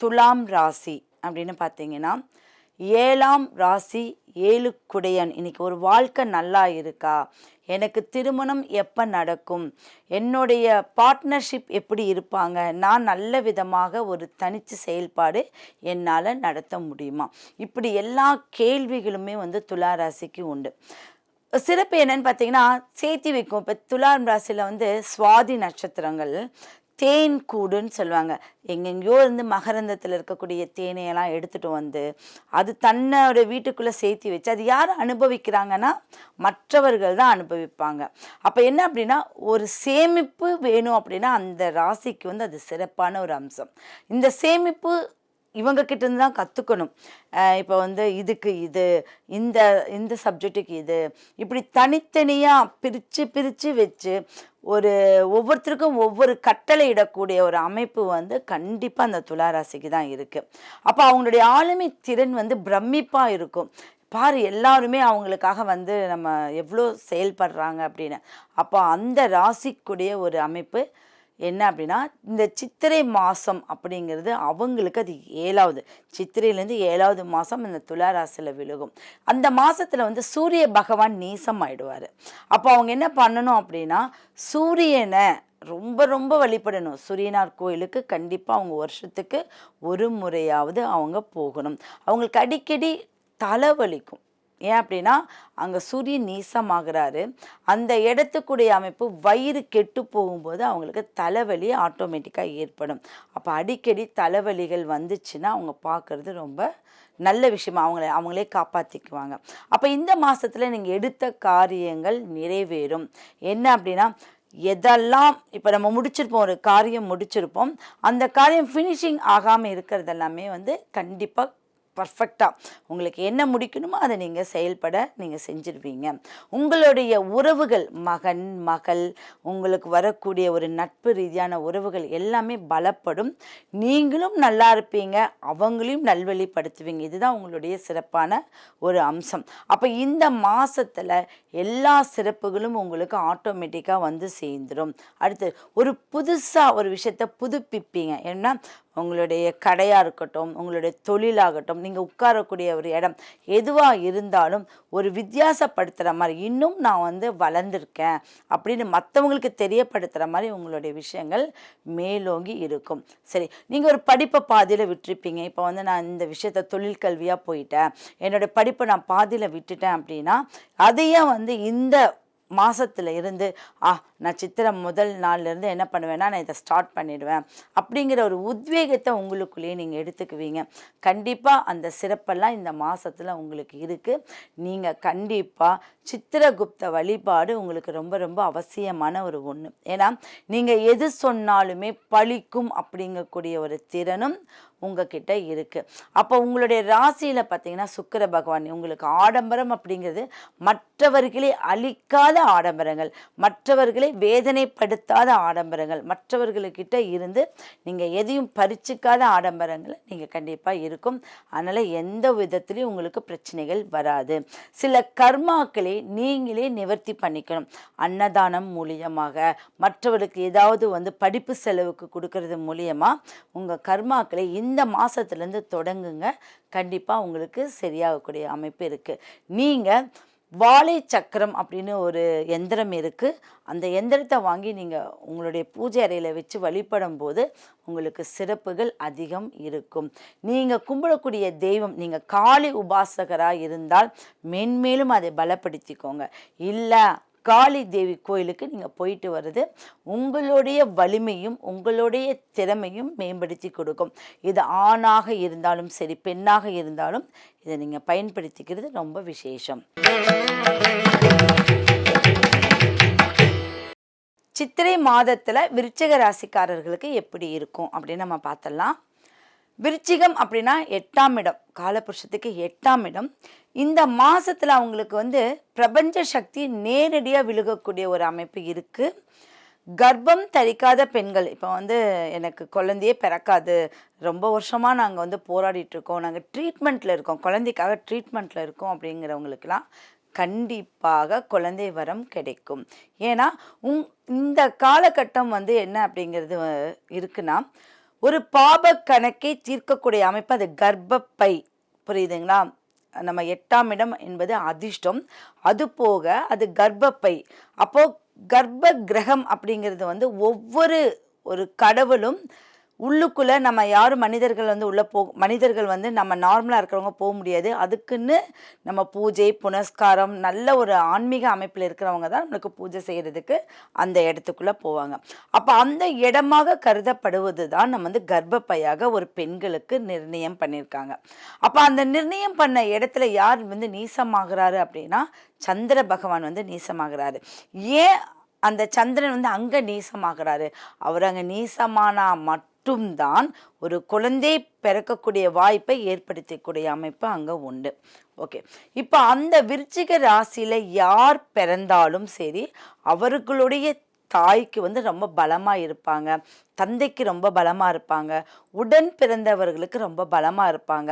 துலாம் ராசி அப்படின்னு பார்த்தீங்கன்னா ஏழாம் ராசி ஏழு குடையன் இன்னைக்கு ஒரு வாழ்க்கை நல்லா இருக்கா? எனக்கு திருமணம் எப்போ நடக்கும்? என்னுடைய பார்ட்னர்ஷிப் எப்படி இருப்பாங்க? நான் நல்ல விதமாக ஒரு தனிச்சு செயல்பாடு என்னால் நடத்த முடியுமா? இப்படி எல்லா கேள்விகளுமே வந்து துலா ராசிக்கு உண்டு. சிறப்பு என்னன்னு பார்த்தீங்கன்னா சேர்த்தி வைக்கும். இப்போ துலாம் ராசியில் வந்து சுவாதி நட்சத்திரங்கள் தேன் கூடுன்னு சொல்லுவாங்க. எங்கெங்கேயோ இருந்து மகரந்தத்தில் இருக்கக்கூடிய தேனையெல்லாம் எடுத்துகிட்டு வந்து அது தன்னோட வீட்டுக்குள்ளே சேர்த்தி வச்சு அது யார் அனுபவிக்கிறாங்கன்னா மற்றவர்கள் தான் அனுபவிப்பாங்க. அப்போ என்ன அப்படின்னா ஒரு சேமிப்பு வேணும் அப்படின்னா அந்த ராசிக்கு வந்து அது சிறப்பான ஒரு அம்சம். இந்த சேமிப்பு இவங்க கிட்டேருந்து தான் கற்றுக்கணும் இப்போ வந்து இதுக்கு இது இந்த இந்த சப்ஜெக்ட்டுக்கு இது. இப்படி தனித்தனியாக பிரித்து பிரித்து வச்சு ஒரு ஒவ்வொருத்தருக்கும் ஒவ்வொரு கட்டளை இடக்கூடிய ஒரு அமைப்பு வந்து கண்டிப்பாக அந்த துளாராசிக்கு தான் இருக்குது அப்போ அவங்களுடைய ஆளுமை திறன் வந்து பிரமிப்பாக இருக்கும். பாரு எல்லாருமே அவங்களுக்காக வந்து நம்ம எவ்வளோ செயல்படுறாங்க அப்படின்னு. அப்போ அந்த ராசிக்குடைய ஒரு அமைப்பு என்ன அப்படின்னா இந்த சித்திரை மாதம் அப்படிங்கிறது அவங்களுக்கு அது ஏழாவது. சித்திரையிலேருந்து ஏழாவது மாதம் இந்த துளாராசியில் விழுகும். அந்த மாதத்தில் வந்து சூரிய பகவான் நீசம் ஆயிடுவார். அப்போ அவங்க என்ன பண்ணணும் அப்படின்னா சூரியனை ரொம்ப ரொம்ப வழிபடணும். சூரியனார் கோயிலுக்கு கண்டிப்பாக அவங்க வருஷத்துக்கு ஒரு முறையாவது அவங்க போகணும். அவங்களுக்கு அடிக்கடி தலைவலிக்கும் ஏன் அப்படின்னா அங்கே சூரியன் நீசமாகிறாரு. அந்த இடத்துக்குடைய அமைப்பு வயிறு கெட்டு போகும்போது அவங்களுக்கு தலைவலி ஆட்டோமேட்டிக்காக ஏற்படும். அப்போ அடிக்கடி தலைவலிகள் வந்துச்சுன்னா அவங்க பார்க்குறது ரொம்ப நல்ல விஷயமா அவங்கள அவங்களே காப்பாற்றிக்குவாங்க அப்போ இந்த மாதத்தில் நீங்கள் எடுத்த காரியங்கள் நிறைவேறும். என்ன அப்படின்னா எதெல்லாம் இப்போ நம்ம முடிச்சிருப்போம் ஒரு காரியம் முடிச்சிருப்போம். அந்த காரியம் ஃபினிஷிங் ஆகாமல் இருக்கிறது எல்லாமே வந்து கண்டிப்பாக பர்ஃபெக்டாக உங்களுக்கு என்ன முடிக்கணுமோ அதை நீங்கள் செயல்பட நீங்கள் செஞ்சிருவீங்க. உங்களுடைய உறவுகள் மகன் மகள் உங்களுக்கு வரக்கூடிய ஒரு நட்பு ரீதியான உறவுகள் எல்லாமே பலப்படும். நீங்களும் நல்லா இருப்பீங்க அவங்களையும் நல்வழிப்படுத்துவீங்க. இதுதான் உங்களுடைய சிறப்பான ஒரு அம்சம். அப்போ இந்த மாதத்தில் எல்லா சிறப்புகளும் உங்களுக்கு ஆட்டோமேட்டிக்காக வந்து சேர்ந்துடும் அடுத்து ஒரு புதுசாக ஒரு விஷயத்தை புதுப்பிப்பீங்க. ஏன்னா உங்களுடைய கடையாக இருக்கட்டும் உங்களுடைய தொழிலாகட்டும் நீங்கள் உட்காரக்கூடிய ஒரு இடம் எதுவாக இருந்தாலும் ஒரு வித்தியாசப்படுத்துகிற மாதிரி இன்னும் நான் வந்து வளர்ந்துருக்கேன் அப்படின்னு மற்றவங்களுக்கு தெரியப்படுத்துகிற மாதிரி உங்களுடைய விஷயங்கள் மேலோங்கி இருக்கும். சரி நீங்கள் ஒரு படிப்பை பாதியில் விட்டுருப்பீங்க. இப்போ வந்து நான் இந்த விஷயத்த தொழில் கல்வியாக போயிட்டேன். என்னோட படிப்பை நான் பாதியில் விட்டுட்டேன் அப்படின்னா அதையே வந்து இந்த மாதத்தில் இருந்து ஆ நான் சித்திரை முதல் நாள்ல இருந்து என்ன பண்ணுவேன்னா நான் இதை ஸ்டார்ட் பண்ணிடுவேன். அப்படிங்கிற ஒரு உத்வேகத்தை உங்களுக்குள்ளேயே நீங்கள் எடுத்துக்குவீங்க. கண்டிப்பாக அந்த சிறப்பெல்லாம் இந்த மாதத்தில் உங்களுக்கு இருக்குது நீங்கள் கண்டிப்பாக சித்திரகுப்த வழிபாடு உங்களுக்கு ரொம்ப ரொம்ப அவசியமான ஒரு ஒன்று ஏன்னா நீங்கள் எது சொன்னாலுமே பழிக்கும் அப்படிங்கக்கூடிய ஒரு திறனும் உங்ககிட்ட இருக்குது அப்போ உங்களுடைய ராசியில் பார்த்தீங்கன்னா சுக்கிர பகவான் உங்களுக்கு ஆடம்பரம் அப்படிங்கிறது மற்றவர்களை அழிக்காத ஆடம்பரங்கள். மற்றவர்களை வேதனைப்படுத்தாத ஆடம்பரங்கள். மற்றவர்களுக்கிட்ட இருந்து நீங்கள் எதையும் பறிச்சிக்காத ஆடம்பரங்கள் நீங்கள் கண்டிப்பாக இருக்கும். அதனால் எந்த விதத்துலேயும் உங்களுக்கு பிரச்சனைகள் வராது. சில கர்மாக்களை நீங்களே நிவர்த்தி பண்ணிக்கணும். அன்னதானம் மூலியமாக மற்றவர்களுக்கு ஏதாவது வந்து படிப்பு செலவுக்கு கொடுக்கறது மூலியமாக உங்கள் கர்மாக்களை இந்த மாதத்துலேருந்து தொடங்குங்க. கண்டிப்பாக உங்களுக்கு சரியாகக்கூடிய அமைப்பு இருக்குது நீங்கள் வாழை சக்கரம் அப்படின்னு ஒரு எந்திரம் இருக்குது அந்த எந்திரத்தை வாங்கி நீங்கள் உங்களுடைய பூஜை அறையில் வச்சு வழிபடும் போது உங்களுக்கு சிறப்புகள் அதிகம் இருக்கும். நீங்கள் கும்பிடக்கூடிய தெய்வம் நீங்கள் காளி உபாசகராக இருந்தால் மென்மேலும் அதை பலப்படுத்திக்கோங்க. இல்லை காளி தேவி கோயிலுக்கு நீங்கள் போயிட்டு வர்றது உங்களுடைய வலிமையும் உங்களுடைய திறமையும் மேம்படுத்தி கொடுக்கும். இது ஆணாக இருந்தாலும் சரி பெண்ணாக இருந்தாலும் இதை நீங்கள் பயன்படுத்திக்கிறது ரொம்ப விசேஷம். சித்திரை மாதத்தில் விருச்சக ராசிக்காரர்களுக்கு எப்படி இருக்கும் அப்படின்னு நம்ம பார்த்தலாம் விருச்சிகம் அப்படின்னா எட்டாம் இடம் காலபுருஷத்துக்கு எட்டாம் இடம். இந்த மாதத்தில் அவங்களுக்கு வந்து பிரபஞ்ச சக்தி நேரடியாக விழுகக்கூடிய ஒரு அமைப்பு இருக்குது கர்ப்பம் தரிக்காத பெண்கள் இப்போ வந்து எனக்கு குழந்தையே பிறக்காது ரொம்ப வருஷமாக நாங்கள் வந்து போராடிட்டுருக்கோம் நாங்கள் ட்ரீட்மெண்ட்டில் இருக்கோம் குழந்தைக்காக ட்ரீட்மெண்ட்டில் இருக்கோம் அப்படிங்கிறவங்களுக்கெல்லாம் கண்டிப்பாக குழந்தை வரம் கிடைக்கும். ஏன்னா உங் இந்த காலகட்டம் வந்து என்ன அப்படிங்கிறது இருக்குன்னா ஒரு பாப கணக்கை தீர்க்கக்கூடிய அமைப்பு அது கர்ப்பப்பை. புரியுதுங்களா? நம்ம எட்டாம் இடம் என்பது அதிர்ஷ்டம். அது போக அது கர்ப்பப்பை. அப்போது கர்ப்ப கிரகம் அப்படிங்கிறது வந்து ஒவ்வொரு ஒரு கடவுளும் உள்ளுக்குள்ளே நம்ம யாரும் மனிதர்கள் வந்து உள்ளே போ மனிதர்கள் வந்து நம்ம நார்மலாக இருக்கிறவங்க போக முடியாது. அதுக்குன்னு நம்ம பூஜை புனஸ்காரம் நல்ல ஒரு ஆன்மீக அமைப்பில் இருக்கிறவங்க தான் நம்மளுக்கு பூஜை செய்கிறதுக்கு அந்த இடத்துக்குள்ளே போவாங்க. அப்போ அந்த இடமாக கருதப்படுவது தான் நம்ம வந்து கர்ப்பப்பையாக ஒரு பெண்களுக்கு நிர்ணயம் பண்ணியிருக்காங்க. அப்போ அந்த நிர்ணயம் பண்ண இடத்துல யார் வந்து நீசமாகிறாரு அப்படின்னா சந்திர பகவான் வந்து நீசமாகிறாரு. ஏன் அந்த சந்திரன் வந்து அங்கே நீசமாகிறாரு? அவர் அங்கே நீசமானா மட்டும்தான் ஒரு குழந்தை பிறக்கக்கூடிய வாய்ப்பை ஏற்படுத்தக்கூடிய அமைப்பு அங்கே உண்டு. ஓகே இப்போ அந்த விருச்சிக ராசியில் யார் பிறந்தாலும் சரி அவர்களுடைய தாய்க்கு வந்து ரொம்ப பலமாக இருப்பாங்க. தந்தைக்கு ரொம்ப பலமாக இருப்பாங்க. உடன் பிறந்தவர்களுக்கு ரொம்ப பலமாக இருப்பாங்க.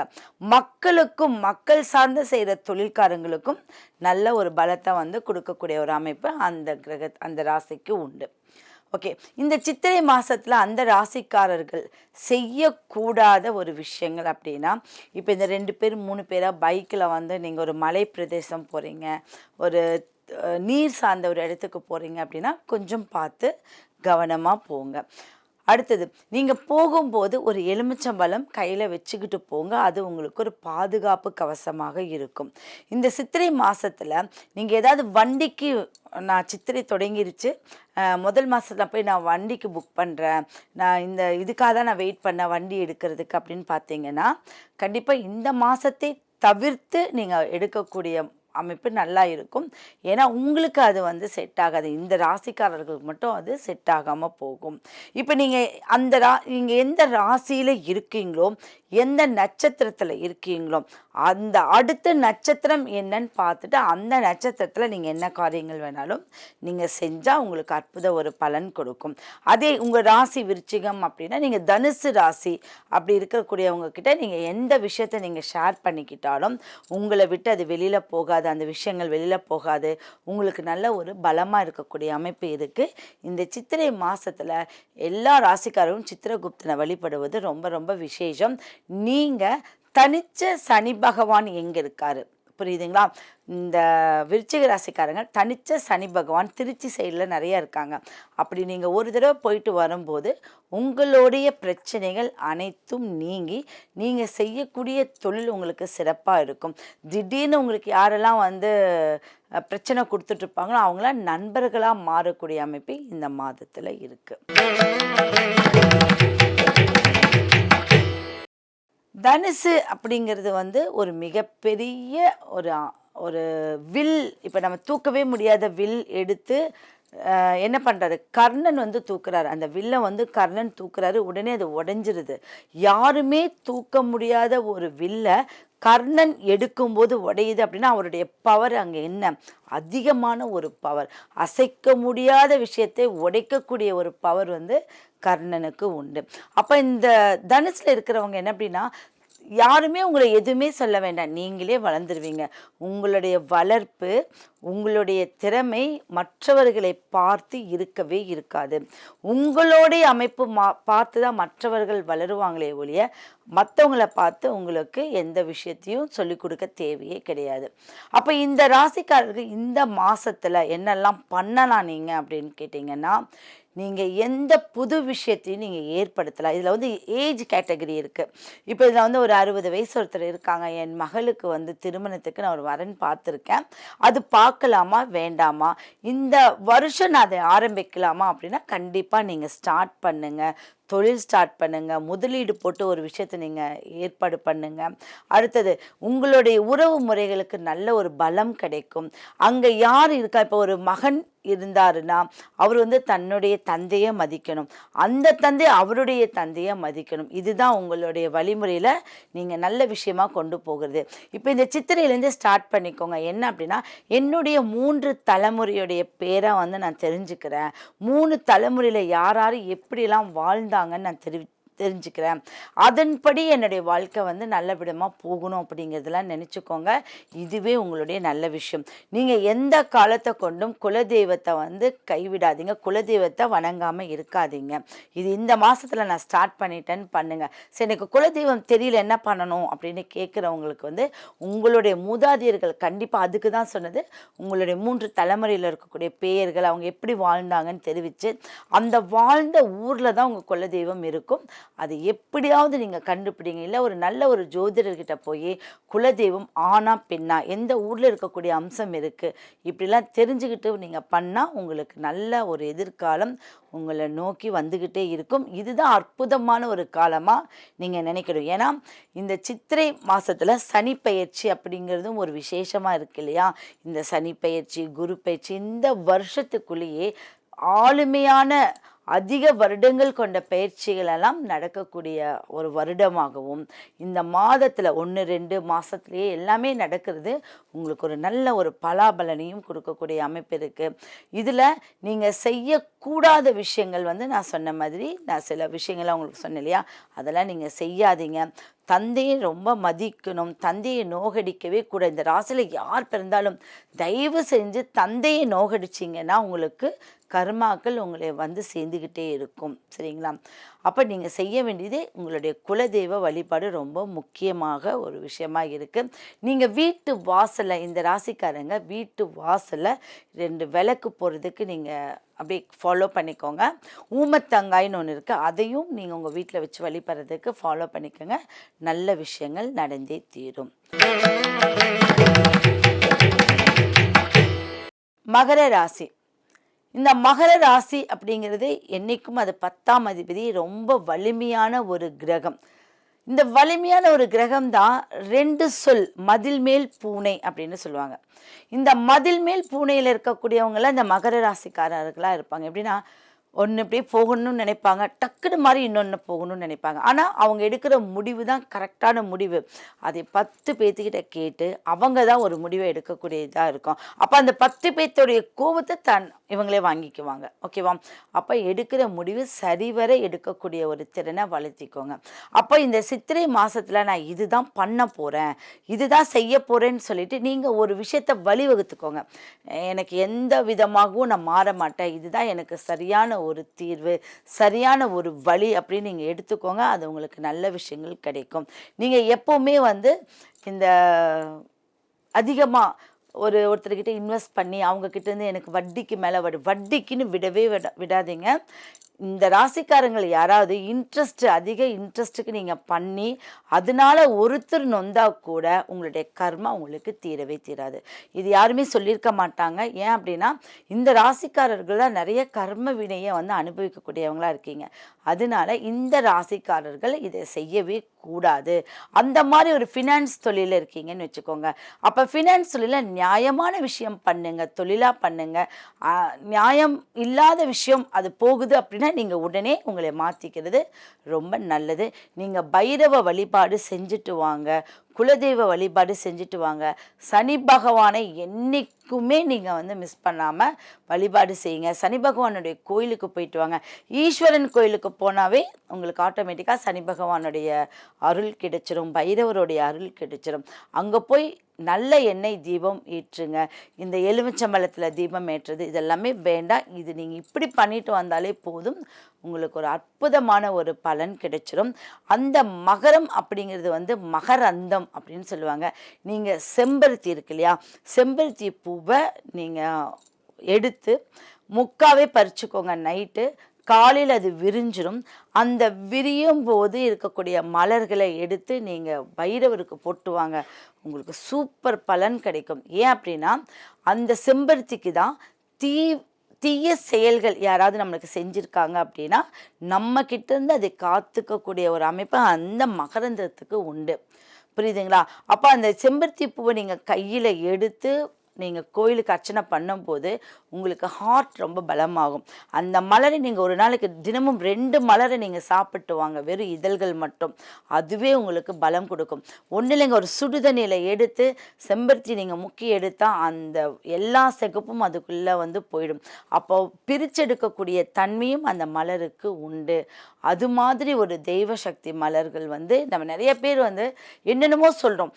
மக்களுக்கும் மக்கள் சார்ந்து செய்கிற தொழில்காரங்களுக்கும் நல்ல ஒரு பலத்தை வந்து கொடுக்கக்கூடிய ஒரு அமைப்பு அந்த கிரக அந்த ராசிக்கு உண்டு. ஓகே. இந்த சித்திரை மாதத்தில் அந்த ராசிக்காரர்கள் செய்யக்கூடாத ஒரு விஷயங்கள் அப்படின்னா இப்போ இந்த ரெண்டு பேர் மூணு பேராக பைக்கில் வந்து நீங்கள் ஒரு மலை பிரதேசம் போகிறீங்க ஒரு நீர் சார்ந்த ஒரு இடத்துக்கு போகிறீங்க அப்படின்னா கொஞ்சம் பார்த்து கவனமாக போங்க. அடுத்தது நீங்கள் போகும்போது ஒரு எலுமிச்சம்பழம் கையில் வச்சுக்கிட்டு போங்க. அது உங்களுக்கு ஒரு பாதுகாப்பு கவசமாக இருக்கும். இந்த சித்திரை மாதத்தில் நீங்கள் ஏதாவது வண்டிக்கு நான் சித்திரை தொடங்கிருச்சு. முதல் மாதத்தில் போய் நான் வண்டிக்கு புக் பண்ணுறேன் நான் இந்த இதுக்காக தான் நான் வெயிட் பண்ண வண்டி எடுக்கிறதுக்கு அப்படின்னு பார்த்தீங்கன்னா கண்டிப்பாக இந்த மாதத்தை தவிர்த்து நீங்கள் எடுக்கக்கூடிய அமைப்பு நல்லா இருக்கும். ஏன்னா உங்களுக்கு அது வந்து செட் ஆகாது. இந்த ராசிக்காரர்களுக்கு மட்டும் அது செட் ஆகாமல் போகும். இப்போ நீங்கள் அந்த ரா நீங்கள் எந்த ராசியில் இருக்கீங்களோ எந்த நட்சத்திரத்தில் இருக்கீங்களோ அந்த அடுத்த நட்சத்திரம் என்னன்னு பார்த்துட்டு அந்த நட்சத்திரத்தில் நீங்கள் என்ன காரியங்கள் வேணாலும் நீங்கள் செஞ்சால் உங்களுக்கு அற்புத ஒரு பலன் கொடுக்கும். அதே உங்கள் ராசி விருச்சிகம் அப்படின்னா நீங்கள் தனுசு ராசி அப்படி இருக்கக்கூடியவங்க கிட்ட நீங்கள் எந்த விஷயத்தை நீங்கள் ஷேர் பண்ணிக்கிட்டாலும் உங்களை விட்டு அது வெளியில் போகாது அந்த விஷயங்கள் வெளியில் போகாது. உங்களுக்கு நல்ல ஒரு பலமாக இருக்கக்கூடிய அமைப்பு இருக்குது இந்த சித்திரை மாதத்தில் எல்லா ராசிக்காரரும் சித்திரகுப்தனை வழிபடுவது ரொம்ப ரொம்ப விசேஷம். நீங்கள் தனிச்ச சனி பகவான் எங்கே இருக்காரு? புரியுதுங்களா? இந்த விருச்சிக ராசிக்காரங்க தனிச்ச சனி பகவான் திருச்சி சைடில் நிறைய இருக்காங்க. அப்படி நீங்கள் ஒரு தடவை போயிட்டு வரும்போது உங்களுடைய பிரச்சனைகள் அனைத்தும் நீங்கி நீங்கள் செய்யக்கூடிய தொழில் உங்களுக்கு சிறப்பாக இருக்கும். திடீர்னு உங்களுக்கு யாரெல்லாம் வந்து பிரச்சனை கொடுத்துட்ருப்பாங்களோ அவங்களாம் நண்பர்களாக மாறக்கூடிய அமைப்பு இந்த மாதத்தில் இருக்குது தனுசு அப்படிங்கிறது வந்து ஒரு மிகப்பெரிய ஒரு ஒரு வில் இப்போ நம்ம தூக்கவே முடியாத வில் எடுத்து என்ன பண்ணுறாரு கர்ணன் வந்து தூக்குறாரு. அந்த வில்லை வந்து கர்ணன் தூக்குறாரு. உடனே அது உடைஞ்சிருது. யாருமே தூக்க முடியாத ஒரு வில்லை கர்ணன் எடுக்கும்போது உடையுது அப்படின்னா அவருடைய பவர் அங்கே என்ன? அதிகமான ஒரு பவர் அசைக்க முடியாத விஷயத்தை உடைக்கக்கூடிய ஒரு பவர் வந்து கர்ணனுக்கு உண்டு. அப்போ இந்த தனுசில் இருக்கிறவங்க என்ன அப்படின்னா யாருமே உங்களை எதுவுமே சொல்ல வேண்டாம். நீங்களே வளர்ந்துருவீங்க. உங்களுடைய வளர்ப்பு உங்களுடைய திறமை மற்றவர்களை பார்த்து இருக்கவே இருக்காது. உங்களுடைய அமைப்பு மா பார்த்து தான் மற்றவர்கள் வளருவாங்களே ஒழிய மற்றவங்கள பார்த்து உங்களுக்கு எந்த விஷயத்தையும் சொல்லிக் கொடுக்க தேவையே கிடையாது. அப்போ இந்த ராசிக்காரருக்கு இந்த மாதத்தில் என்னெல்லாம் பண்ணலாம் நீங்கள் அப்படின்னு கேட்டிங்கன்னா நீங்கள் எந்த புது விஷயத்தையும் நீங்கள் ஏற்படுத்தலாம். இதில் வந்து ஏஜ் கேட்டகரி இருக்குது இப்போ இதில் வந்து ஒரு அறுபது வயசு ஒருத்தர் இருக்காங்க. என் மகளுக்கு வந்து திருமணத்துக்கு நான் ஒரு வரன் பார்த்துருக்கேன். அது பார்க்கலாமா? வேண்டாமா? இந்த வருஷம் நான் அதை ஆரம்பிக்கலாமா? அப்படின்னா கண்டிப்பாக நீங்கள் ஸ்டார்ட் பண்ணுங்கள் தொழில் ஸ்டார்ட் பண்ணுங்கள் முதலீடு போட்டு ஒரு விஷயத்தை நீங்கள் ஏற்பாடு பண்ணுங்கள் அடுத்தது உங்களுடைய உறவு முறைகளுக்கு நல்ல ஒரு பலம் கிடைக்கும். அங்கே யார் இருக்கா? இப்போ ஒரு மகன் இருந்தாருன்னா அவர் வந்து தன்னுடைய தந்தையை மதிக்கணும். அந்த தந்தை அவருடைய தந்தையை மதிக்கணும். இதுதான் உங்களுடைய வழிமுறையில் நீங்கள் நல்ல விஷயமா கொண்டு போகிறது. இப்போ இந்த சித்திரையிலேருந்து ஸ்டார்ட் பண்ணிக்கோங்க. என்ன அப்படின்னா என்னுடைய மூன்று தலைமுறையுடைய பேரை வந்து நான் தெரிஞ்சுக்கிறேன். மூணு தலைமுறையில் யார் யார் எப்படிலாம் இருந்தாங்கன்னு நான் தெரிவி தெரிஞ்சுக்கிறேன். அதன்படி என்னுடைய வாழ்க்கை வந்து நல்லவிடமாக போகணும் அப்படிங்கிறதெல்லாம் நினச்சிக்கோங்க. இதுவே உங்களுடைய நல்ல விஷயம். நீங்கள் எந்த காலத்தை கொண்டும் குலதெய்வத்தை வந்து கைவிடாதீங்க. குலதெய்வத்தை வணங்காமல் இருக்காதீங்க. இது இந்த மாதத்தில் நான் ஸ்டார்ட் பண்ணிட்டேன்னு பண்ணுங்கள் சரி எனக்கு குலதெய்வம் தெரியல என்ன பண்ணணும் அப்படின்னு கேட்குறவங்களுக்கு வந்து உங்களுடைய மூதாதையர்கள் கண்டிப்பாக அதுக்கு தான் சொன்னது. உங்களுடைய மூன்று தலைமுறையில் இருக்கக்கூடிய பெயர்கள் அவங்க எப்படி வாழ்ந்தாங்கன்னு தெரிவித்து அந்த வாழ்ந்த ஊரில் தான் உங்கள் குலதெய்வம் இருக்கும். அது எப்படியாவது நீங்கள் கண்டுபிடிங்க. இல்லை ஒரு நல்ல ஒரு ஜோதிடர்கிட்ட போய் குலதெய்வம் ஆனா பெண்ணா எந்த ஊரில் இருக்கக்கூடிய அம்சம் இருக்குது இப்படிலாம் தெரிஞ்சுக்கிட்டு நீங்கள் பண்ணால் உங்களுக்கு நல்ல ஒரு எதிர்காலம் உங்களை நோக்கி வந்துக்கிட்டே இருக்கும். இதுதான் அற்புதமான ஒரு காலமாக நீங்கள் நினைக்கணும். ஏன்னா இந்த சித்திரை மாதத்தில் சனி பயிற்சி அப்படிங்கிறதும் ஒரு விசேஷமாக இருக்கு இல்லையா? இந்த சனி பயிற்சி குரு பயிற்சி இந்த வருஷத்துக்குள்ளேயே ஆளுமையான அதிக வருடங்கள் கொண்ட பயிற்சிகளெல்லாம் நடக்கக்கூடிய ஒரு வருடமாகவும் இந்த மாதத்தில் ஒன்று ரெண்டு மாதத்துலேயே எல்லாமே நடக்கிறது உங்களுக்கு ஒரு நல்ல ஒரு பலாபலனையும் கொடுக்கக்கூடிய அமைப்பு இருக்குது இதில் நீங்கள் செய்யக்கூடாத விஷயங்கள் வந்து நான் சொன்ன மாதிரி நான் சில விஷயங்களை உங்களுக்கு சொன்னேன் இல்லையா? அதெல்லாம் நீங்கள் செய்யாதீங்க. தந்தையை ரொம்ப மதிக்கணும் தந்தையை நோகடிக்கவே கூட இந்த ராசியில் யார் பிறந்தாலும் தயவு செஞ்சு தந்தையை நோகடிச்சிங்கன்னா உங்களுக்கு கர்மாக்கள் உங்களை வந்து சேர்ந்துக்கிட்டே இருக்கும். சரிங்களா? அப்போ நீங்கள் செய்ய வேண்டியது உங்களுடைய குலதெய்வ வழிபாடு ரொம்ப முக்கியமாக ஒரு விஷயமாக இருக்குது நீங்கள் வீட்டு வாசலில் இந்த ராசிக்காரங்க வீட்டு வாசலில் ரெண்டு விளக்கு போகிறதுக்கு நீங்கள் அப்படியே ஃபாலோ பண்ணிக்கோங்க. ஊமத்தங்காய்னு ஒன்று இருக்குது அதையும் நீங்கள் உங்கள் வீட்டில் வச்சு வழிபடுறதுக்கு ஃபாலோ பண்ணிக்கோங்க. நல்ல விஷயங்கள் நடந்தே தீரும். மகர ராசி. இந்த மகர ராசி அப்படிங்கிறது என்றைக்கும் அது பத்தாம் அதிபதி ரொம்ப வலிமையான ஒரு கிரகம். இந்த வலிமையான ஒரு கிரகம் தான் ரெண்டு சொல் மதில் மேல் பூனை அப்படின்னு சொல்லுவாங்க. இந்த மதில் மேல் பூனையில் இருக்கக்கூடியவங்களாம் இந்த மகர ராசிக்காரர்களாக இருப்பாங்க. எப்படின்னா ஒன்று இப்படியே போகணும்னு நினைப்பாங்க டக்குனு மாதிரி இன்னொன்று போகணும்னு நினைப்பாங்க. ஆனால் அவங்க எடுக்கிற முடிவு தான் கரெக்டான முடிவு. அதை பத்து பேர்த்துக்கிட்ட கேட்டு அவங்க தான் ஒரு முடிவை எடுக்கக்கூடியதாக இருக்கும். அப்போ அந்த பத்து பேர்த்துடைய கோபத்தை தன் இவங்களே வாங்கிக்குவாங்க. ஓகேவா அப்போ எடுக்கிற முடிவு சரிவர எடுக்கக்கூடிய ஒரு திறனை வளர்த்திக்கோங்க. அப்போ இந்த சித்திரை மாதத்தில் நான் இதுதான் பண்ண போகிறேன் இதுதான் செய்ய போகிறேன்னு சொல்லிட்டு நீங்கள் ஒரு விஷயத்தை வழிவகுத்துக்கோங்க. எனக்கு எந்த விதமாகவும் நான் மாற மாட்டேன். இதுதான் எனக்கு சரியான ஒரு தீர்வு சரியான ஒரு வழி அப்படின்னு நீங்கள் எடுத்துக்கோங்க. அது உங்களுக்கு நல்ல விஷயங்கள் கிடைக்கும். நீங்கள் எப்போவுமே வந்து இந்த அதிகமாக ஒரு ஒருத்தர்கிட்ட இன்வெஸ்ட் பண்ணி அவங்கக்கிட்டேருந்து எனக்கு வட்டிக்கு மேலே வட்டி வட்டிக்குன்னு விடவே விட விடாதீங்க. இந்த ராசிக்காரங்கள் யாராவது இன்ட்ரெஸ்ட் அதிக இன்ட்ரெஸ்ட்டுக்கு நீங்கள் பண்ணி அதனால ஒருத்தர் நொந்தா கூட உங்களுடைய கர்மா உங்களுக்கு தீரவே தீராது. இது யாருமே சொல்லியிருக்க மாட்டாங்க. ஏன் அப்படின்னா இந்த ராசிக்காரர்கள் தான் நிறைய கர்ம வினையை வந்து அனுபவிக்கக்கூடியவங்களாக இருக்கீங்க. அதனால இந்த ராசிக்காரர்கள் இதை செய்யவே கூடாது. அந்த மாதிரி ஒரு ஃபினான்ஸ் தொழிலில் இருக்கீங்கன்னு வச்சுக்கோங்க. அப்போ ஃபினான்ஸ் தொழிலில் நியாயமான விஷயம் பண்ணுங்கள் தொழிலாக பண்ணுங்கள் நியாயம் இல்லாத விஷயம் அது போகுது அப்படின்னா நீங்கள் உடனே உங்களை மாற்றிக்கிறது ரொம்ப நல்லது. நீங்கள் பைரவ வழிபாடு செஞ்சுட்டு வாங்க. குலதெய்வ வழிபாடு செஞ்சுட்டு வாங்க. சனி பகவானை என்றைக்குமே நீங்கள் வந்து மிஸ் பண்ணாமல் வழிபாடு செய்யுங்க. சனி பகவானுடைய கோயிலுக்கு போயிட்டு வாங்க. ஈஸ்வரன் கோயிலுக்கு போனாவே உங்களுக்கு ஆட்டோமேட்டிக்காக சனி பகவானுடைய அருள் கிடைச்சிரும். பைரவருடைய அருள் கிடைச்சிரும். அங்கே போய் நல்ல எண்ணெய் தீபம் ஏற்றுங்க. இந்த எலுமிச்சம்பழத்தில் தீபம் ஏற்றுறது இதெல்லாமே வேண்டாம். இது நீங்கள் இப்படி பண்ணிட்டு வந்தாலே போதும். உங்களுக்கு ஒரு அற்புதமான ஒரு பலன் கிடைச்சிரும். அந்த மகரம் அப்படிங்கிறது வந்து மகரந்தம் அப்படின்னு சொல்லுவாங்க. நீங்கள் செம்பருத்தி இருக்கு இல்லையா? செம்பருத்தி பூவை நீங்கள் எடுத்து முக்காவே பறிச்சுக்கோங்க நைட்டு காலையில் அது விரிஞ்சிடும் அந்த விரியும் போது இருக்கக்கூடிய மலர்களை எடுத்து நீங்கள் பைரவருக்கு போட்டுவாங்க. உங்களுக்கு சூப்பர் பலன் கிடைக்கும். ஏன் அப்படின்னா அந்த செம்பருத்திக்கு தான் தீ தீய செயல்கள் யாராவது நம்மளுக்கு செஞ்சுருக்காங்க அப்படின்னா நம்ம கிட்டேருந்து அதை காத்துக்கக்கூடிய ஒரு அமைப்பு அந்த மகரந்தத்துக்கு உண்டு. புரியுதுங்களா? அப்போ அந்த செம்பருத்தி பூவை நீங்கள் கையில் எடுத்து நீங்கள் கோயிலுக்கு அர்ச்சனை பண்ணும்போது உங்களுக்கு ஹார்ட் ரொம்ப பலமாகும். அந்த மலரை நீங்கள் ஒரு நாளைக்கு தினமும் ரெண்டு மலரை நீங்கள் சாப்பிட்டு வாங்க. வெறும் இதழ்கள் மட்டும். அதுவே உங்களுக்கு பலம் கொடுக்கும். ஒன்றும் இல்லைங்க ஒரு சுடுதண்ணியில் எடுத்து செம்பருத்தி நீங்கள் முக்கி எடுத்தால் அந்த எல்லா சிகப்பும் அதுக்குள்ளே வந்து போயிடும். அப்போ பிரிச்செடுக்கக்கூடிய தன்மையும் அந்த மலருக்கு உண்டு. அது மாதிரி ஒரு தெய்வ சக்தி மலர்கள் வந்து நம்ம நிறைய பேர் வந்து என்னென்னமோ சொல்கிறோம்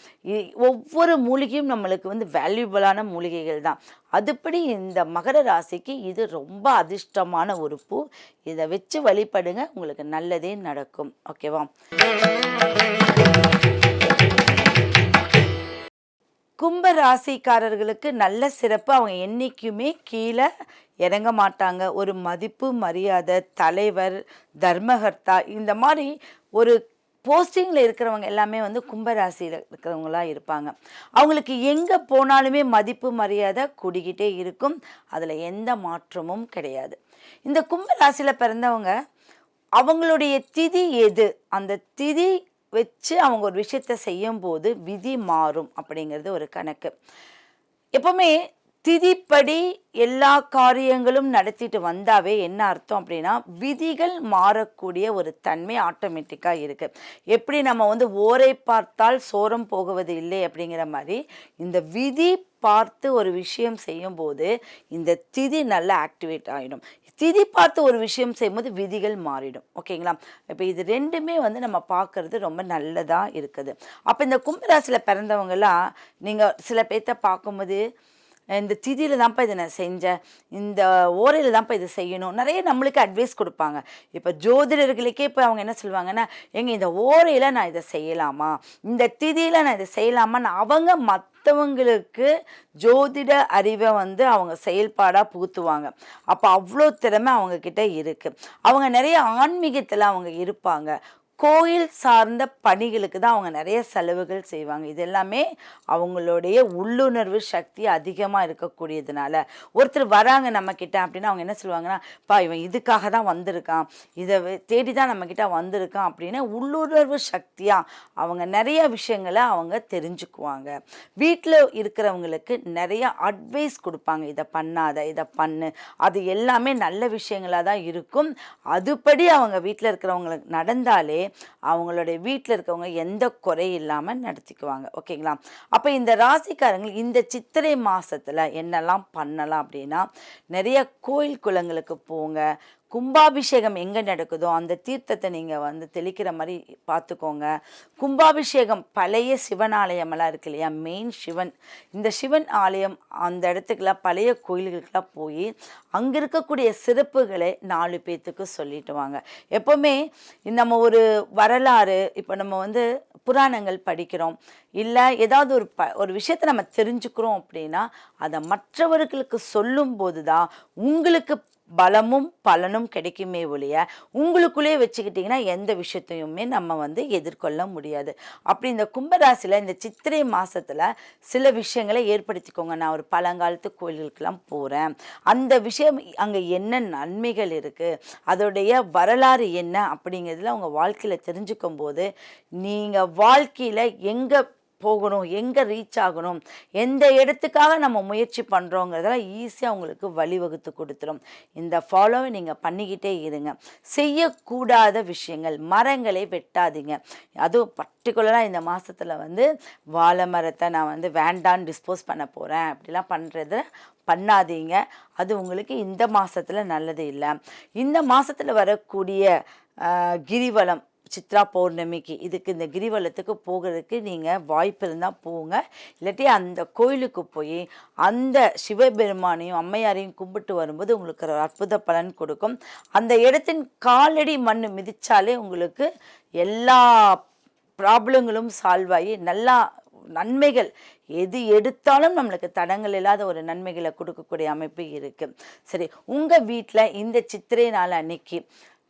ஒவ்வொரு மூலிகையும் நம்மளுக்கு வந்து வேல்யூபிளான மூலிகைகள் தான். அதுபடி இந்த மகர ராசிக்கு இது ரொம்ப அதிர்ஷ்டமான ஒரு பூ. இதை வச்சு வழிபடுங்க உங்களுக்கு நல்லதே நடக்கும். ஓகேவா? கும்ப ராசிக்காரர்களுக்கு நல்ல சிறப்பு. அவங்க என்றைக்குமே கீழே இறங்க மாட்டாங்க. ஒரு மதிப்பு மரியாதை தலைவர் தர்மகர்த்தா இந்த மாதிரி ஒரு போஸ்டிங்கில் இருக்கிறவங்க எல்லாமே வந்து கும்பராசியில் இருக்கிறவங்களாக இருப்பாங்க. அவங்களுக்கு எங்கே போனாலுமே மதிப்பு மரியாதை கூடிக்கிட்டே இருக்கும். அதில் எந்த மாற்றமும் கிடையாது. இந்த கும்பராசியில் பிறந்தவங்க அவங்களுடைய திதி எது? அந்த திதி வச்சு அவங்க ஒரு விஷயத்தை செய்யும்போது விதி மாறும் அப்படிங்கிறது ஒரு கணக்கு. எப்போவுமே திதிப்படி எல்லா காரியங்களும் நடத்திட்டு வந்தாவே என்ன அர்த்தம் அப்படின்னா விதிகள் மாறக்கூடிய ஒரு தன்மை ஆட்டோமேட்டிக்காக இருக்குது எப்படி நம்ம வந்து ஓரை பார்த்தால் சோரம் போகுவது இல்லை அப்படிங்கிற மாதிரி இந்த விதி பார்த்து ஒரு விஷயம் செய்யும்போது இந்த திதி நல்லா ஆக்டிவேட் ஆகிடும் திதி பார்த்து ஒரு விஷயம் செய்யும்போது விதிகள் மாறிடும். ஓகேங்களா? இப்போ இது ரெண்டுமே வந்து நம்ம பார்க்குறது ரொம்ப நல்லதாக இருக்குது. அப்போ இந்த கும்பராசியில் பிறந்தவங்களாம் நீங்கள் சில பேர்த்த பார்க்கும்போது இந்த திதியில் தான்ப்பா இதை நான் செஞ்சேன். இந்த ஓரையில் தான்ப்பா இதை செய்யணும். நிறைய நம்மளுக்கு அட்வைஸ் கொடுப்பாங்க. இப்போ ஜோதிடர்களுக்கே இப்போ அவங்க என்ன சொல்லுவாங்கன்னா எங்க இந்த ஓரையில் நான் இதை செய்யலாமா? இந்த திதியில் நான் இதை செய்யலாமான்னு அவங்க மற்றவங்களுக்கு ஜோதிட அறிவை வந்து அவங்க செயல்பாடாக புகுத்துவாங்க. அப்போ அவ்வளோ திறமை அவங்கக்கிட்ட இருக்குது அவங்க நிறைய ஆன்மீகத்தில் அவங்க இருப்பாங்க. கோயில் சார்ந்த பணிகளுக்கு தான் அவங்க நிறைய செலவுகள் செய்வாங்க. இது எல்லாமே அவங்களுடைய உள்ளுணர்வு சக்தி அதிகமாக இருக்கக்கூடியதுனால. ஒருத்தர் வராங்க நம்மக்கிட்ட அப்படின்னா அவங்க என்ன சொல்லுவாங்கன்னா பா இவன் இதுக்காக தான் வந்திருக்கான். இதை தேடி தான் நம்மக்கிட்ட வந்திருக்கான். அப்படின்னு உள்ளுணர்வு சக்தியாக அவங்க நிறைய விஷயங்களை அவங்க தெரிஞ்சுக்குவாங்க. வீட்டில் இருக்கிறவங்களுக்கு நிறைய அட்வைஸ் கொடுப்பாங்க. இதை பண்ணாத இதை பண்ணு. அது எல்லாமே நல்ல விஷயங்களாக தான் இருக்கும். அதுபடி அவங்க வீட்டில் இருக்கிறவங்களுக்கு நடந்தாலே அவங்களுடைய வீட்டில் இருக்கவங்க எந்த குறை இல்லாமல் நடத்திக்குவாங்க. ஓகேங்களா? அப்போ இந்த ராசிக்காரங்கள் இந்த சித்திரை மாதத்தில் என்னெல்லாம் பண்ணலாம் அப்படின்னா நிறைய கோயில் குளங்களுக்கு போங்க கும்பாபிஷேகம் எங்கே நடக்குதோ அந்த தீர்த்தத்தை நீங்கள் வந்து தெளிக்கிற மாதிரி பார்த்துக்கோங்க. கும்பாபிஷேகம் பழைய சிவன் ஆலயமெல்லாம் இருக்கு இல்லையா? மெயின் சிவன். இந்த சிவன் ஆலயம் அந்த இடத்துக்குலாம் பழைய கோயில்களுக்கெல்லாம் போய் அங்கே இருக்கக்கூடிய சிறப்புகளை நாலு பேர்த்துக்கு சொல்லிட்டு வாங்க. எப்போவுமே நம்ம ஒரு வரலாறு இப்போ நம்ம வந்து புராணங்கள் படிக்கிறோம். இல்லை ஏதாவது ஒரு ப ஒரு விஷயத்தை நம்ம தெரிஞ்சுக்கிறோம் அப்படின்னா அதை மற்றவர்களுக்கு சொல்லும்போது தான் உங்களுக்கு பலமும் பலனும் கிடைக்குமே ஒழிய உங்களுக்குள்ளே வச்சுக்கிட்டிங்கன்னா எந்த விஷயத்தையுமே நம்ம வந்து எதிர்கொள்ள முடியாது. அப்படி இந்த கும்பராசியில் இந்த சித்திரை மாதத்தில் சில விஷயங்களை ஏற்படுத்திக்கோங்க. நான் ஒரு பழங்காலத்து கோயில்களுக்கெல்லாம் போகிறேன் அந்த விஷயம் அங்கே என்ன நன்மைகள் இருக்குது அதோடைய வரலாறு என்ன? அப்படிங்கிறதுல அவங்க வாழ்க்கையில் தெரிஞ்சுக்கும் போது நீங்கள் வாழ்க்கையில் எங்கே போகணும் எங்கே ரீச் ஆகணும் எந்த இடத்துக்காக நம்ம முயற்சி பண்ணுறோங்கிறதெல்லாம் ஈஸியாக உங்களுக்கு வழிவகுத்து கொடுத்துரும். இந்த ஃபாலோவை நீங்கள் பண்ணிக்கிட்டே இருங்க. செய்யக்கூடாத விஷயங்கள் மரங்களை வெட்டாதீங்க. அதுவும் பர்டிகுலராக இந்த மாதத்தில் வந்து வாழை மரத்தை நான் வந்து வேண்டான்னு டிஸ்போஸ் பண்ண போகிறேன் அப்படிலாம் பண்ணுறத பண்ணாதீங்க. அது உங்களுக்கு இந்த மாதத்தில் நல்லது இல்லை. இந்த மாதத்தில் வரக்கூடிய கிரிவலம் சித்ரா பௌர்ணமிக்கு இதுக்கு இந்த கிரிவலத்துக்கு போகிறதுக்கு நீங்கள் வாய்ப்பு இருந்தால் போங்க. இல்லாட்டி அந்த கோயிலுக்கு போய் அந்த சிவபெருமானையும் அம்மையாரையும் கும்பிட்டு வரும்போது உங்களுக்கு ஒரு அற்புத பலன் கொடுக்கும். அந்த இடத்தின் காலடி மண் மிதித்தாலே உங்களுக்கு எல்லா ப்ராப்ளங்களும் சால்வ் ஆகி நல்லா நன்மைகள் எது எடுத்தாலும் நம்மளுக்கு தடங்கள் இல்லாத ஒரு நன்மைகளை கொடுக்கக்கூடிய அமைப்பு இருக்குது சரி உங்கள் வீட்டில் இந்த சித்திரை நாள் அன்னைக்கு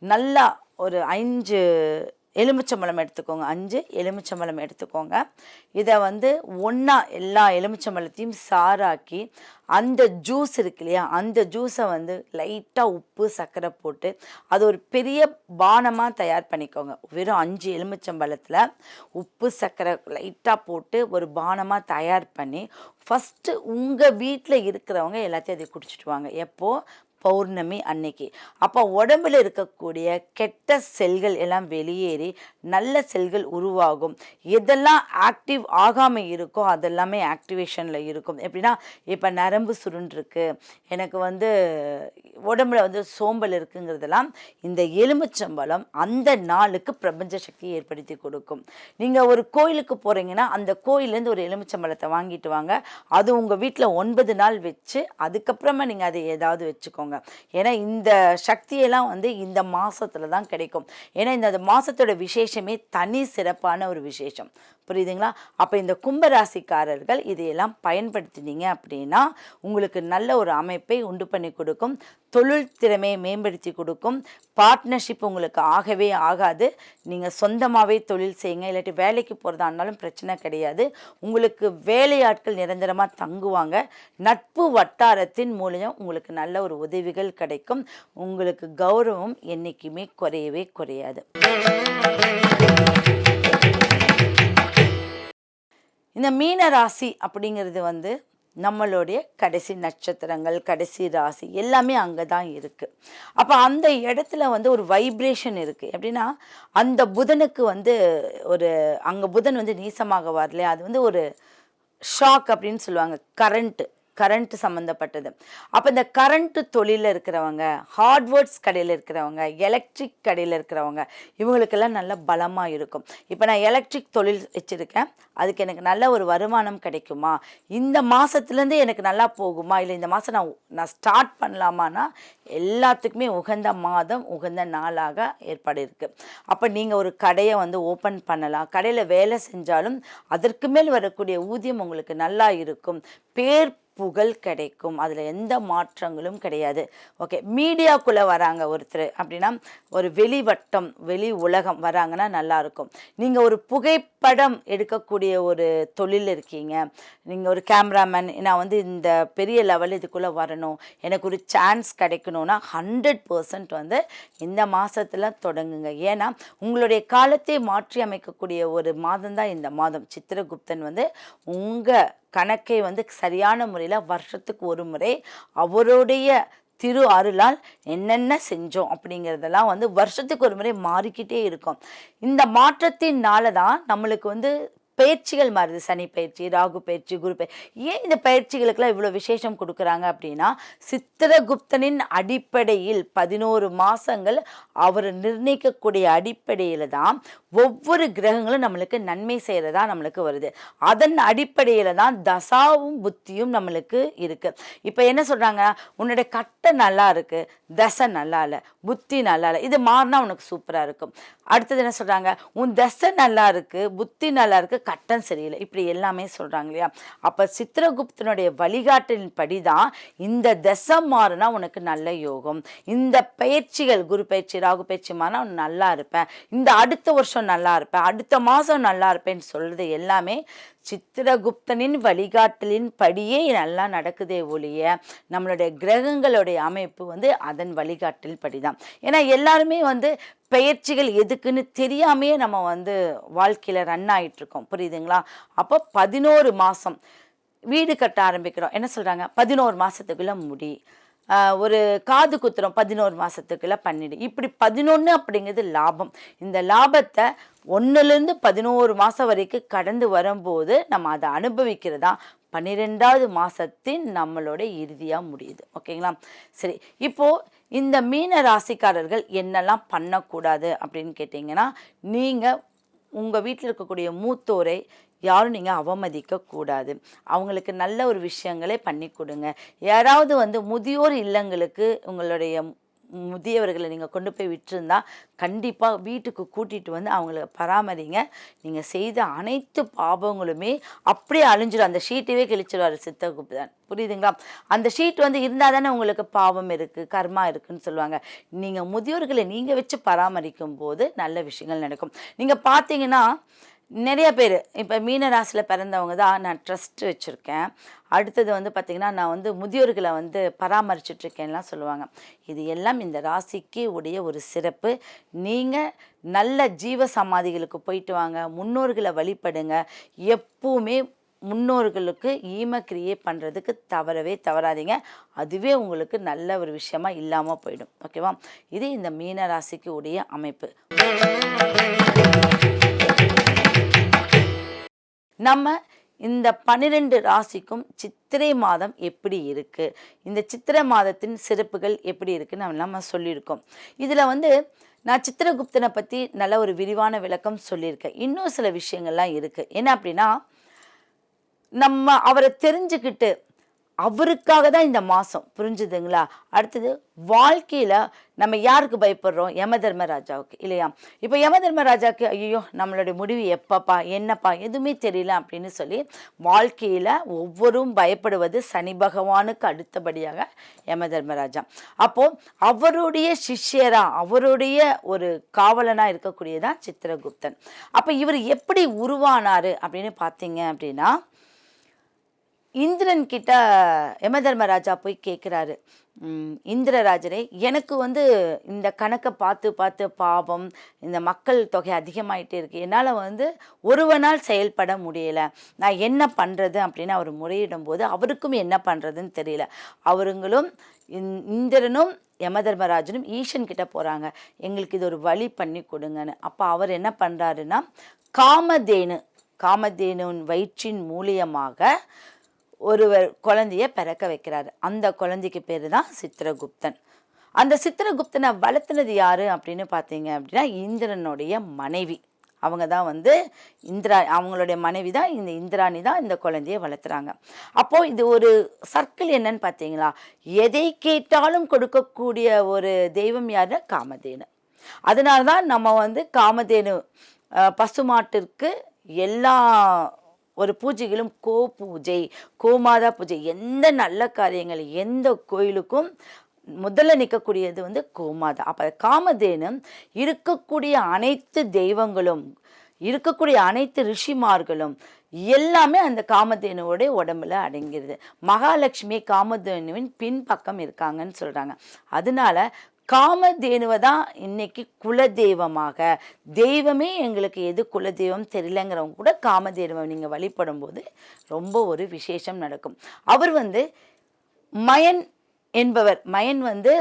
நல்லா ஒரு அஞ்சு எலுமிச்சம்பழம் எடுத்துக்கோங்க. அஞ்சு எலுமிச்சம்பழம் எடுத்துக்கோங்க. இதை வந்து ஒன்றா எல்லா எலுமிச்சம்பழத்தையும் சாராக்கி அந்த ஜூஸ் இருக்கு இல்லையா அந்த ஜூஸை வந்து லைட்டாக உப்பு சர்க்கரை போட்டு அது ஒரு பெரிய பானமாக தயார் பண்ணிக்கோங்க. வெறும் அஞ்சு எலுமிச்சம்பழத்தில் உப்பு சர்க்கரை லைட்டாக போட்டு ஒரு பானமாக தயார் பண்ணி ஃபஸ்ட்டு உங்கள் வீட்டில் இருக்கிறவங்க எல்லாத்தையும் அதை குடிச்சிட்டு வாங்க. எப்போது பௌர்ணமி அன்னைக்கு. அப்போ உடம்புல இருக்கக்கூடிய கெட்ட செல்கள் எல்லாம் வெளியேறி நல்ல செல்கள் உருவாகும். எதெல்லாம் ஆக்டிவ் ஆகாமல் இருக்கோ அதெல்லாமே ஆக்டிவேஷனில் இருக்கும். எப்படின்னா இப்போ நரம்பு சுருண்டிருக்கு. எனக்கு வந்து உடம்புல வந்து சோம்பல் இருக்குங்கிறதெல்லாம் இந்த எலுமிச்சம்பழம் அந்த நாளுக்கு பிரபஞ்ச சக்தியை ஏற்படுத்தி கொடுக்கும். நீங்கள் ஒரு கோயிலுக்கு போகிறீங்கன்னா அந்த கோயிலேருந்து ஒரு எலுமிச்சம்பழத்தை வாங்கிட்டு வாங்க. அது உங்கள் வீட்டில் ஒன்பது நாள் வச்சு அதுக்கப்புறமா நீங்கள் அதை ஏதாவது வச்சுக்கோங்க. ஏன்னா இந்த சக்தியெல்லாம் வந்து இந்த மாசத்துல தான் கிடைக்கும். ஏன்னா இந்த மாசத்தோட விசேஷமே தனி சிறப்பான ஒரு விசேஷம். புரியுதுங்களா? அப்போ இந்த கும்பராசிக்காரர்கள் இதையெல்லாம் பயன்படுத்தினீங்க அப்படின்னா உங்களுக்கு நல்ல ஒரு அமைப்பை உண்டு பண்ணி கொடுக்கும். தொழில் திறமையை மேம்படுத்தி கொடுக்கும். பார்ட்னர்ஷிப் உங்களுக்கு ஆகவே ஆகாது. நீங்கள் சொந்தமாகவே தொழில் செய்யுங்க. இல்லாட்டி வேலைக்கு போகிறதா இருந்தாலும் பிரச்சனை கிடையாது. உங்களுக்கு வேலையாட்கள் நிரந்தரமாக தங்குவாங்க. நட்பு வட்டாரத்தின் மூலியம் உங்களுக்கு நல்ல ஒரு உதவிகள் கிடைக்கும். உங்களுக்கு கௌரவம் என்றைக்குமே குறையவே குறையாது. இந்த மீன ராசி அப்படிங்கிறது வந்து நம்மளுடைய கடைசி நட்சத்திரங்கள் கடைசி ராசி எல்லாமே அங்கே தான் இருக்குது அப்போ அந்த இடத்துல வந்து ஒரு வைப்ரேஷன் இருக்குது எப்படின்னா அந்த புதனுக்கு வந்து ஒரு அங்கே புதன் வந்து நீசமாக வரலையா? அது வந்து ஒரு ஷாக் அப்படின்னு சொல்லுவாங்க. கரண்ட்டு கரண்ட் சம்மந்தப்பட்டது அப்போ இந்த கரண்ட்டு தொழிலில் இருக்கிறவங்க ஹார்ட்வேர்ட்ஸ் கடையில் இருக்கிறவங்க எலக்ட்ரிக் கடையில் இருக்கிறவங்க இவங்களுக்கெல்லாம் நல்ல பலமாக இருக்கும். இப்போ நான் எலக்ட்ரிக் தொழில் வச்சுருக்கேன். அதுக்கு எனக்கு நல்ல ஒரு வருமானம் கிடைக்குமா? இந்த மாதத்துலேருந்து எனக்கு நல்லா போகுமா? இல்லை இந்த மாதம் நான் நான் ஸ்டார்ட் பண்ணலாமான்னா எல்லாத்துக்குமே உகந்த மாதம் உகந்த நாளாக ஏற்பாடு இருக்குது அப்போ நீங்கள் ஒரு கடையை வந்து ஓப்பன் பண்ணலாம். கடையில் வேலை செஞ்சாலும் அதற்கு மேல் வரக்கூடிய ஊதியம் உங்களுக்கு நல்லா இருக்கும். பேர் புகழ் கிடைக்கும். அதில் எந்த மாற்றங்களும் கிடையாது. ஓகே மீடியாக்குள்ளே வராங்க ஒருத்தர் அப்படின்னா ஒரு வெளிவட்டம் வெளி உலகம் வராங்கன்னா நல்லாயிருக்கும் நீங்கள் ஒரு புகைப்படம் எடுக்கக்கூடிய ஒரு தொழில் இருக்கீங்க. நீங்கள் ஒரு கேமராமேன் நான் வந்து இந்த பெரிய லெவல் இதுக்குள்ளே வரணும். எனக்கு ஒரு சான்ஸ் கிடைக்கணும்னா ஹண்ட்ரட் பர்சன்ட் வந்து இந்த மாதத்தில் தொடங்குங்க. ஏன்னா உங்களுடைய காலத்தை மாற்றி அமைக்கக்கூடிய ஒரு மாதம் தான் இந்த மாதம். சித்திரகுப்தன் வந்து உங்கள் கணக்கை வந்து சரியான முறையில் வருஷத்துக்கு ஒரு முறை அவருடைய திரு அருளால் என்னென்ன செஞ்சோம் அப்படிங்கிறதெல்லாம் வந்து வருஷத்துக்கு ஒரு முறை மாறிக்கிட்டே இருக்கும். இந்த மாற்றத்தினால தான் நம்மளுக்கு வந்து பயிற்சிகள் மாறுது. சனி பயிற்சி ராகு பயிற்சி குரு பயிற்சி. ஏன் இந்த பயிற்சிகளுக்கெல்லாம் இவ்வளோ விசேஷம் கொடுக்குறாங்க அப்படின்னா சித்திரகுப்தனின் அடிப்படையில் பதினோரு மாதங்கள் அவர் நிர்ணயிக்கக்கூடிய அடிப்படையில் தான் ஒவ்வொரு கிரகங்களும் நம்மளுக்கு நன்மை செய்கிறதா நம்மளுக்கு வருது. அதன் அடிப்படையில் தான் தசாவும் புத்தியும் நம்மளுக்கு இருக்குது இப்போ என்ன சொல்கிறாங்க உன்னுடைய கட்டை நல்லா இருக்குது தசை நல்லா இல்லை புத்தி நல்லா இல்லை இது மாறினா உனக்கு சூப்பராக இருக்கும். அடுத்தது என்ன சொல்கிறாங்க உன் தசை நல்லா இருக்குது புத்தி நல்லா இருக்குது கட்டம் சரியில்லை. இப்படி எல்லாமே சொல்கிறாங்க இல்லையா? அப்போ சித்திரகுப்தனுடைய வழிகாட்டின் படி தான் இந்த தசை மாறினா உனக்கு நல்ல யோகம். இந்த பயிற்சிகள் குரு பயிற்சி ராகு பயிற்சி மாறினா உன் நல்லா இருப்பேன். இந்த அடுத்த வருஷம் நல்லா இருப்பேன். அடுத்த மாதம் நல்லா இருப்பேன்னு சொல்கிறது எல்லாமே சித்திரகுப்தனின் வழிகாட்டலின் படியே நல்லா நடக்குதே ஒழிய நம்மளுடைய கிரகங்களுடைய அமைப்பு வந்து அதன் வழிகாட்டல் படி தான் ஏன்னா எல்லாருமே வந்து பெயர்ச்சிகள் எதுக்குன்னு தெரியாமையே நம்ம வந்து வாழ்க்கையில் ரன் ஆகிட்டுருக்கோம் புரியுதுங்களா? அப்போ பதினோரு மாதம் வீடு கட்ட ஆரம்பிக்கிறோம். என்ன சொல்கிறாங்க பதினோரு மாதத்துக்குள்ளே முடி. ஒரு காது குத்துறோம் பதினோரு மாதத்துக்குள்ளே பண்ணிடு. இப்படி பதினொன்று அப்படிங்கிறது லாபம். இந்த லாபத்தை ஒன்றுலேருந்து பதினோரு மாதம் வரைக்கும் கடந்து வரும்போது நம்ம அதை அனுபவிக்கிறதா? பன்னிரெண்டாவது மாதத்தின் நம்மளோட இறுதியாக முடியுது. ஓகேங்களா? சரி இப்போது இந்த மீன ராசிக்காரர்கள் என்னெல்லாம் பண்ணக்கூடாது அப்படின்னு கேட்டிங்கன்னா நீங்கள் உங்கள் வீட்டில் இருக்கக்கூடிய மூத்தோரை யாரும் நீங்கள் அவமதிக்கக்கூடாது. அவங்களுக்கு நல்ல ஒரு விஷயங்களே பண்ணி கொடுங்க. யாராவது வந்து முதியோர் இல்லங்களுக்கு உங்களுடைய முதியவர்களை நீங்கள் கொண்டு போய் விட்டுருந்தா கண்டிப்பாக வீட்டுக்கு கூட்டிகிட்டு வந்து அவங்கள பராமரிங்க. நீங்கள் செய்த அனைத்து பாவங்களுமே அப்படியே அழிஞ்சிடும் அந்த ஷீட்டையே கிழிச்சிடுவார் சித்தகுப்தன் புரியுதுங்களா? அந்த ஷீட் வந்து இருந்தால் தானே உங்களுக்கு பாவம் இருக்குது கர்மா இருக்குன்னு சொல்லுவாங்க. நீங்கள் முதியோர்களை நீங்கள் வச்சு பராமரிக்கும் போது நல்ல விஷயங்கள் நடக்கும். நீங்கள் பார்த்தீங்கன்னா நிறைய பேர் இப்போ மீன ராசியில் பிறந்தவங்க தான் நான் ட்ரஸ்ட் வச்சுருக்கேன். அடுத்தது வந்து பார்த்திங்கன்னா நான் வந்து முதியோர்களை வந்து பராமரிச்சிட்ருக்கேன்லாம் சொல்லுவாங்க. இது எல்லாம் இந்த ராசிக்கு உடைய ஒரு சிறப்பு. நீங்கள் நல்ல ஜீவ சமாதிகளுக்கு போயிட்டு வாங்க முன்னோர்களை வழிபடுங்க. எப்பவுமே முன்னோர்களுக்கு ஈம கிரியேட் பண்ணுறதுக்கு தவறவே தவறாதீங்க. அதுவே உங்களுக்கு நல்ல ஒரு விஷயமா இல்லாமல் போயிடும். ஓகேவா? இது இந்த மீன ராசிக்கு உடைய அமைப்பு. நம்ம இந்த பன்னிரெண்டு ராசிக்கும் சித்திரை மாதம் எப்படி இருக்குது இந்த சித்திரை மாதத்தின் சிறப்புகள் எப்படி இருக்குன்னு நம்ம சொல்லியிருக்கோம். இதில் வந்து நான் சித்திரகுப்தனை பற்றி நல்ல ஒரு விரிவான விளக்கம் சொல்லியிருக்கேன். இன்னும் சில விஷயங்கள்லாம் இருக்குது என்ன அப்படின்னா நம்ம அவரை தெரிஞ்சுக்கிட்டு அவருக்காக தான் இந்த மாதம் புரிஞ்சுதுங்களா? அடுத்தது வாழ்க்கையில் நம்ம யாருக்கு பயப்படுறோம்? யம தர்மராஜாவுக்கு இல்லையா? இப்போ யம தர்மராஜாவுக்கு ஐயோ நம்மளுடைய முடிவு எப்பப்பா என்னப்பா எதுவுமே தெரியல அப்படின்னு சொல்லி வாழ்க்கையில் ஒவ்வொரும் பயப்படுவது சனி பகவானுக்கு அடுத்தபடியாக யம தர்மராஜா அப்போது அவருடைய சிஷ்யராக அவருடைய ஒரு காவலனாக இருக்கக்கூடியதான் சித்திரகுப்தன். அப்போ இவர் எப்படி உருவானார் அப்படின்னு பார்த்தீங்க அப்படின்னா இந்திரன் கிட்ட யமதர்மராஜா போய் கேட்குறாரு இந்திரராஜரே எனக்கு வந்து இந்த கணக்கை பார்த்து பார்த்து பாவம் இந்த மக்கள் தொகை அதிகமாயிட்டே இருக்கு. என்னால் வந்து ஒருவனால் செயல்பட முடியலை. நான் என்ன பண்ணுறது அப்படின்னு அவர் முறையிடும் போது அவருக்கும் என்ன பண்ணுறதுன்னு தெரியல. அவருங்களும் இந்- இந்திரனும் யமதர்மராஜனும் ஈஷன் கிட்ட போகிறாங்க எங்களுக்கு இது ஒரு வழி பண்ணி கொடுங்கன்னு. அப்போ அவர் என்ன பண்ணுறாருன்னா காமதேனு காமதேனுவின் வயிற்றின் மூலியமாக ஒருவர் குழந்தைய பிறக்க வைக்கிறாரு. அந்த குழந்தைக்கு பேர் தான் சித்திரகுப்தன். அந்த சித்திரகுப்தனை வளர்த்துனது யாரு அப்படின்னு பார்த்தீங்க அப்படின்னா இந்திரனுடைய மனைவி. அவங்க தான் வந்து இந்திரா அவங்களுடைய மனைவி தான் இந்த இந்திராணி தான் இந்த குழந்தைய வளர்த்துறாங்க. அப்போது இது ஒரு சர்க்கிள் என்னன்னு பார்த்தீங்களா? எதை கேட்டாலும் கொடுக்கக்கூடிய ஒரு தெய்வம் யாருன்னா காமதேனு. அதனால தான் நம்ம வந்து காமதேனு பசுமாட்டிற்கு எல்லா ஒரு பூஜைகளும் கோ பூஜை கோமாதா பூஜை எந்த நல்ல காரியங்கள் எந்த கோயிலுக்கும் முதல்ல நிற்கக்கூடியது வந்து கோமாதா. அப்போ காமதேனு இருக்கக்கூடிய அனைத்து தெய்வங்களும் இருக்கக்கூடிய அனைத்து ரிஷிமார்களும் எல்லாமே அந்த காமதேனுவோடைய உடம்புல அடங்கிடுது மகாலட்சுமி காமதேனுவின் பின்பக்கம் இருக்காங்கன்னு சொல்கிறாங்க அதனால காமதேனுவை தான் இன்னைக்கு குலதெய்வமாக. தெய்வமே எங்களுக்கு எது குலதெய்வம் தெரியலங்கிறவங்க கூட காமதேனுவை நீங்கள் வழிபடும் போது ரொம்ப ஒரு விசேஷம் நடக்கும். அவர் வந்து மயன் என்பவர். மயன் வந்து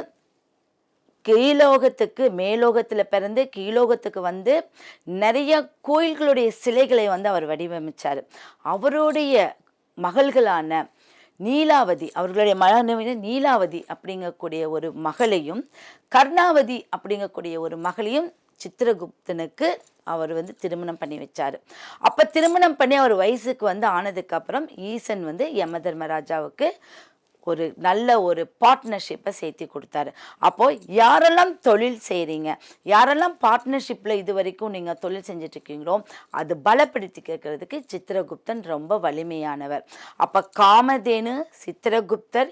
கீழோகத்துக்கு மேலோகத்தில் பிறந்து கீழோகத்துக்கு வந்து நிறைய கோயில்களுடைய சிலைகளை வந்து அவர் வடிவமைச்சார். அவருடைய மகள்களான நீலாவதி அவர்களுடைய மகனவின நீலாவதி அப்படிங்கக்கூடிய ஒரு மகளையும் கர்ணாவதி அப்படிங்கக்கூடிய ஒரு மகளையும் சித்திரகுப்தனுக்கு அவர் வந்து திருமணம் பண்ணி வச்சார். அப்போ திருமணம் பண்ணி அவர் வயசுக்கு வந்து ஆனதுக்கப்புறம் ஈசன் வந்து யம தர்மராஜாவுக்கு ஒரு நல்ல ஒரு பார்ட்னர்ஷிப்பை சேர்த்து கொடுத்தாரு. அப்போது யாரெல்லாம் தொழில் செய்கிறீங்க யாரெல்லாம் பார்ட்னர்ஷிப்பில் இது வரைக்கும் நீங்கள் தொழில் செஞ்சிட்ருக்கீங்களோ அது பலப்படுத்தி கேட்கறதுக்கு சித்திரகுப்தன் ரொம்ப வலிமையானவர். அப்போ காமதேனு சித்திரகுப்தர்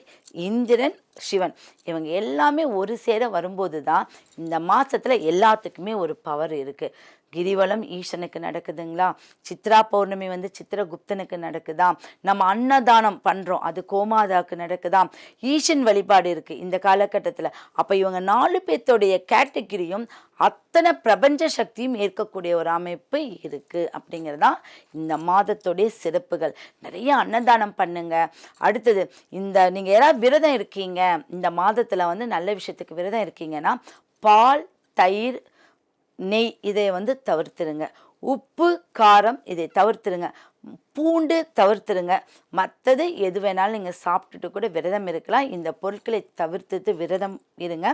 இந்திரன் சிவன் இவங்க எல்லாமே ஒரு சேர வரும்போது தான் இந்த மாதத்தில் எல்லாத்துக்குமே ஒரு பவர் இருக்குது கிரிவலம் ஈசனுக்கு நடக்குதுங்களா? சித்ரா பௌர்ணமி வந்து சித்திரகுப்தனுக்கு நடக்குதா? நம்ம அன்னதானம் பண்ணுறோம் அது கோமாதாவுக்கு நடக்குதா? ஈசன் வழிபாடு இருக்குது இந்த காலகட்டத்தில். அப்போ இவங்க நாலு பேர்த்தோடைய கேட்டகிரியும் அத்தனை பிரபஞ்ச சக்தியும் ஏற்கக்கூடிய ஒரு அமைப்பு இருக்குது அப்படிங்கிறதான் இந்த மாதத்துடைய சிறப்புகள். நிறைய அன்னதானம் பண்ணுங்க. அடுத்தது இந்த நீங்கள் யாராவது விரதம் இருக்கீங்க இந்த மாதத்தில் வந்து நல்ல விஷயத்துக்கு விரதம் இருக்கீங்கன்னா பால் தயிர் நெய் இதை வந்து தவிர்த்துருங்க. உப்பு காரம் இதை தவிர்த்துருங்க. பூண்டு தவிர்த்துருங்க. மற்றது எது வேணாலும் நீங்கள் சாப்பிட்டுட்டு கூட விரதம் இருக்கலாம். இந்த பொருட்களை தவிர்த்துட்டு விரதம் இருங்க.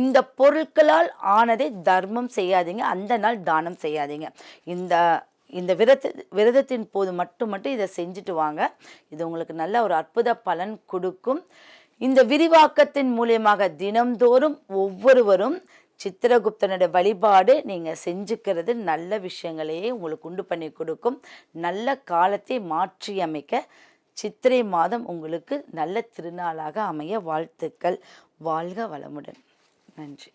இந்த பொருட்களால் ஆனதை தர்மம் செய்யாதீங்க. அந்த நாள் தானம் செய்யாதீங்க. இந்த இந்த விரத விரதத்தின் போது மட்டும் மட்டும் இதை செஞ்சுட்டு வாங்க. இது உங்களுக்கு நல்ல ஒரு அற்புத பலன் கொடுக்கும். இந்த விரிவாக்கத்தின் மூலியமாக தினம்தோறும் ஒவ்வொருவரும் சித்திரகுப்தனுடைய வழிபாடு நீங்கள் செஞ்சுக்கிறது நல்ல விஷயங்களையே உங்களுக்கு உண்டு பண்ணி கொடுக்கும். நல்ல காலத்தை மாற்றி அமைக்க சித்திரை மாதம் உங்களுக்கு நல்ல திருநாளாக அமைய வாழ்த்துக்கள். வாழ்க வளமுடன். நன்றி.